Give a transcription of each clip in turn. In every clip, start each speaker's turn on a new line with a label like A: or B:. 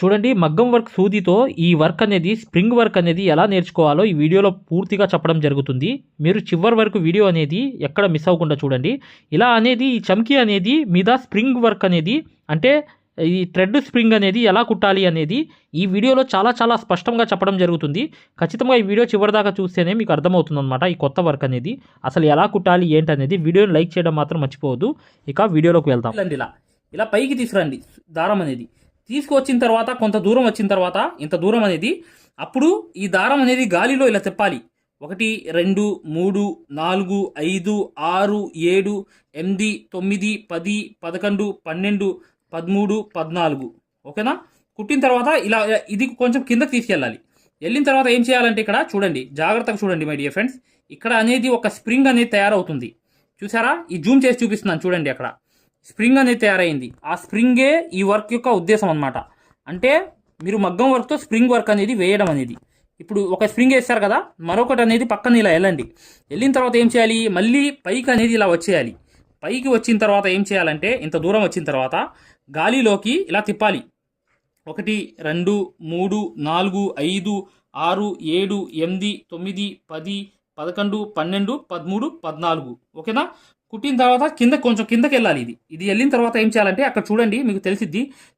A: చూడండి మగ్గం వర్క్ సూదితో ఈ వర్క్ అనేది స్ప్రింగ్ వర్క్ అనేది ఎలా నేర్చుకోవాలో ఈ వీడియోలో పూర్తిగా చెప్పడం జరుగుతుంది. మీరు చివరి వరకు వీడియో అనేది ఎక్కడ మిస్ అవ్వకుండా చూడండి. ఇలా అనేది ఈ చమ్కీ అనేది మీద స్ప్రింగ్ వర్క్ అనేది అంటే ఈ థ్రెడ్ స్ప్రింగ్ అనేది ఎలా కుట్టాలి అనేది ఈ వీడియోలో చాలా చాలా స్పష్టంగా చెప్పడం జరుగుతుంది. ఖచ్చితంగా ఈ వీడియో చివరిదాకా చూస్తేనే మీకు అర్థమవుతుందన్నమాట ఈ కొత్త వర్క్ అనేది. అసలు ఎలా కుట్టాలి ఏంటి అనేది వీడియోని లైక్ చేయడం మాత్రం మర్చిపోవద్దు. ఇక వీడియోలోకి వెళ్దాం.
B: ఇలా. ఇలా పైకి తీసుకురండి. దారం అనేది. తీసుకువచ్చిన తర్వాత కొంత దూరం వచ్చిన తర్వాత ఇంత దూరం అనేది అప్పుడు ఈ దారం అనేది గాలిలో ఇలా తిప్పాలి. ఒకటి రెండు మూడు నాలుగు ఐదు ఆరు ఏడు ఎనిమిది తొమ్మిది పది పదకొండు పన్నెండు పదమూడు పద్నాలుగు. ఓకేనా? కుట్టిన తర్వాత ఇలా ఇది కొంచెం కిందకి తీసుకెళ్ళాలి. వెళ్ళిన తర్వాత ఏం చేయాలంటే ఇక్కడ చూడండి జాగ్రత్తగా చూడండి మై డియర్ ఫ్రెండ్స్. ఇక్కడ అనేది ఒక స్ప్రింగ్ అనేది తయారవుతుంది. చూసారా? ఈ జూమ్ చేసి చూపిస్తున్నాను చూడండి అక్కడ. స్ప్రింగ్ అనేది తయారైంది. ఆ స్ప్రింగే ఈ వర్క్ యొక్క ఉద్దేశం అనమాట అంటే మీరు మగ్గం వర్క్తో స్ప్రింగ్ వర్క్ అనేది వేయడం అనేది. ఇప్పుడు ఒక స్ప్రింగ్ వేస్తారు కదా మరొకటి అనేది పక్కన ఇలా వెళ్ళండి. వెళ్ళిన తర్వాత ఏం చేయాలి? మళ్ళీ పైకి అనేది ఇలా వచ్చేయాలి. పైకి వచ్చిన తర్వాత ఏం చేయాలంటే ఇంత దూరం వచ్చిన తర్వాత గాలిలోకి ఇలా తిప్పాలి. ఒకటి రెండు మూడు నాలుగు ఐదు ఆరు ఏడు ఎనిమిది తొమ్మిది పది పదకొండు పన్నెండు పదమూడు పద్నాలుగు. ఓకేనా? కుట్టిన తర్వాత కింద కొంచెం కిందకి వెళ్ళాలి ఇది. ఇది వెళ్ళిన తర్వాత ఏం చేయాలంటే అక్కడ చూడండి మీకు తెలిసిద్ది.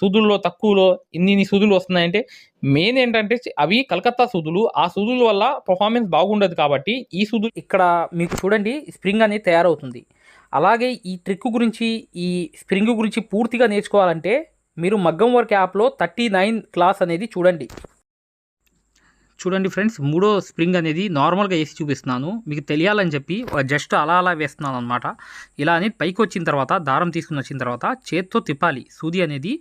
A: సూదుల్లో తక్కువలో ఇన్ని ఇన్ని సూదులు వస్తున్నాయంటే మెయిన్ ఏంటంటే అవి కలకత్తా సూదులు. ఆ సూదుల వల్ల పర్ఫార్మెన్స్ బాగుండదు కాబట్టి ఈ సూదులు
B: ఇక్కడ మీకు చూడండి స్ప్రింగ్ అనేది తయారవుతుంది. అలాగే ఈ ట్రిక్ గురించి ఈ స్ప్రింగ్ గురించి పూర్తిగా నేర్చుకోవాలంటే మీరు మగ్గం వర్క్ యాప్లో థర్టీ నైన్ క్లాస్ అనేది చూడండి. చూడండి ఫ్రెండ్స్ మూడో స్ప్రింగ్ అనేది నార్మల్గా వేసి చూపిస్తున్నాను. మీకు తెలియాలని చెప్పి జస్ట్ అలా అలా వేస్తున్నాను అనమాట ఇలా అనేది పైకి వచ్చిన తర్వాత దారం తీసుకుని వచ్చిన తర్వాత చేత్తో తిప్పాలి. సూది అనేది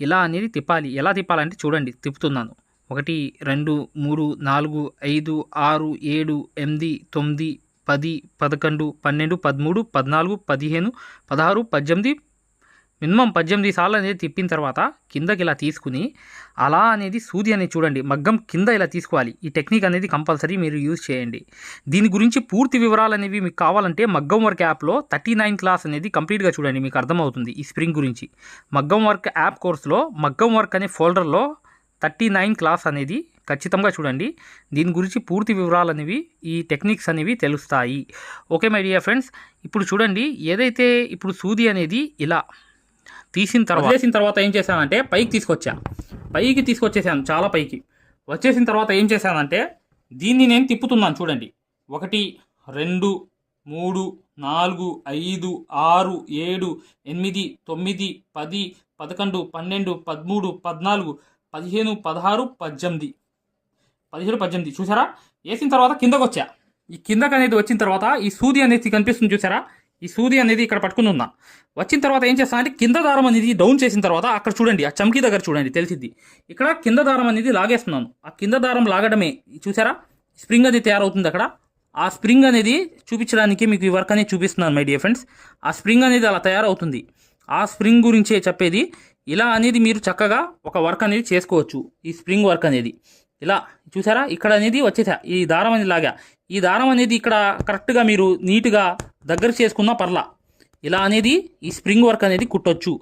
B: ఇలా అనేది తిప్పాలి. ఎలా తిప్పాలంటే చూడండి తిప్పుతున్నాను. ఒకటి రెండు మూడు నాలుగు ఐదు ఆరు ఏడు ఎనిమిది తొమ్మిది పది పదకొండు పన్నెండు పదమూడు పద్నాలుగు పదిహేను పదహారు పద్దెనిమిది మినిమం పద్దెనిమిది సార్లు అనేది తిప్పిన తర్వాత కిందకి ఇలా తీసుకుని అలా అనేది సూది అనేది చూడండి మగ్గం కింద ఇలా తీసుకోవాలి. ఈ టెక్నిక్ అనేది కంపల్సరీ మీరు యూజ్ చేయండి. దీని గురించి పూర్తి వివరాలు అనేవి మీకు కావాలంటే మగ్గం వర్క్ యాప్లో థర్టీ నైన్ క్లాస్ అనేది కంప్లీట్గా చూడండి మీకు అర్థమవుతుంది ఈ స్ప్రింగ్ గురించి. మగ్గం వర్క్ యాప్ కోర్సులో మగ్గం వర్క్ అనే ఫోల్డర్లో థర్టీ నైన్ క్లాస్ అనేది ఖచ్చితంగా చూడండి. దీని గురించి పూర్తి వివరాలు అనేవి ఈ టెక్నిక్స్ అనేవి తెలుస్తాయి. ఓకే మై డియర్ ఫ్రెండ్స్ ఇప్పుడు చూడండి ఏదైతే ఇప్పుడు సూది అనేది ఇలా తీసిన తర్వాత వదిలేసిన తర్వాత ఏం చేశానంటే పైకి తీసుకొచ్చా. పైకి తీసుకొచ్చేసాను చాలా పైకి. వచ్చేసిన తర్వాత ఏం చేశానంటే దీన్ని నేను తిప్పుతున్నాను చూడండి. ఒకటి రెండు మూడు నాలుగు ఐదు ఆరు ఏడు ఎనిమిది తొమ్మిది పది పదకొండు పన్నెండు పదమూడు పద్నాలుగు పదిహేను పదహారు పద్దెనిమిది పదిహేడు పద్దెనిమిది చూసారా? వేసిన తర్వాత కిందకు వచ్చా ఈ కిందకు అనేది వచ్చిన తర్వాత ఈ సూది అనేది కనిపిస్తుంది చూసారా? ఈ సూది అనేది ఇక్కడ పట్టుకుని ఉన్నా. వచ్చిన తర్వాత ఏం చేస్తానంటే కింద దారం అనేది డౌన్ చేసిన తర్వాత అక్కడ చూడండి ఆ చమ్కీ దగ్గర చూడండి తెలిసిద్ది. ఇక్కడ కింద దారం అనేది లాగేస్తున్నాను. ఆ కింద దారం లాగడమే చూసారా? స్ప్రింగ్ అది తయారవుతుంది అక్కడ. ఆ స్ప్రింగ్ అనేది చూపించడానికి మీకు ఈ వర్క్ అనేది చూపిస్తున్నాను మై డియర్ ఫ్రెండ్స్ ఆ స్ప్రింగ్ అనేది అలా తయారవుతుంది. ఆ స్ప్రింగ్ గురించే చెప్పేది. ఇలా అనేది మీరు చక్కగా ఒక వర్క్ అనేది చేసుకోవచ్చు. ఈ స్ప్రింగ్ వర్క్ అనేది. ఇలా చూసారా? ఇక్కడ అనేది వచ్చేసా. ఈ దారం అనేది లాగా. ఈ దారం అనేది ఇక్కడ కరెక్ట్గా మీరు నీట్గా దగ్గర చేసుకున్నా పర్లా. ఇలా అనేది ఈ స్ప్రింగ్ వర్క్ అనేది కుట్టొచ్చు.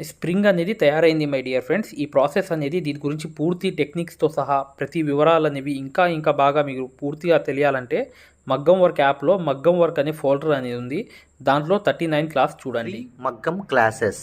B: స్ప్రింగ్ అనేది తయారైంది మై డియర్ ఫ్రెండ్స్ ఈ ప్రాసెస్ అనేది దీని గురించి పూర్తి టెక్నిక్స్తో సహా ప్రతి వివరాలు అనేవి ఇంకా ఇంకా బాగా మీకు పూర్తిగా తెలియాలంటే మగ్గం వర్క్ యాప్లో మగ్గం వర్క్ అనే ఫోల్డర్ అనేది ఉంది. దాంట్లో థర్టీ నైన్ క్లాస్ చూడండి.
C: మగ్గం క్లాసెస్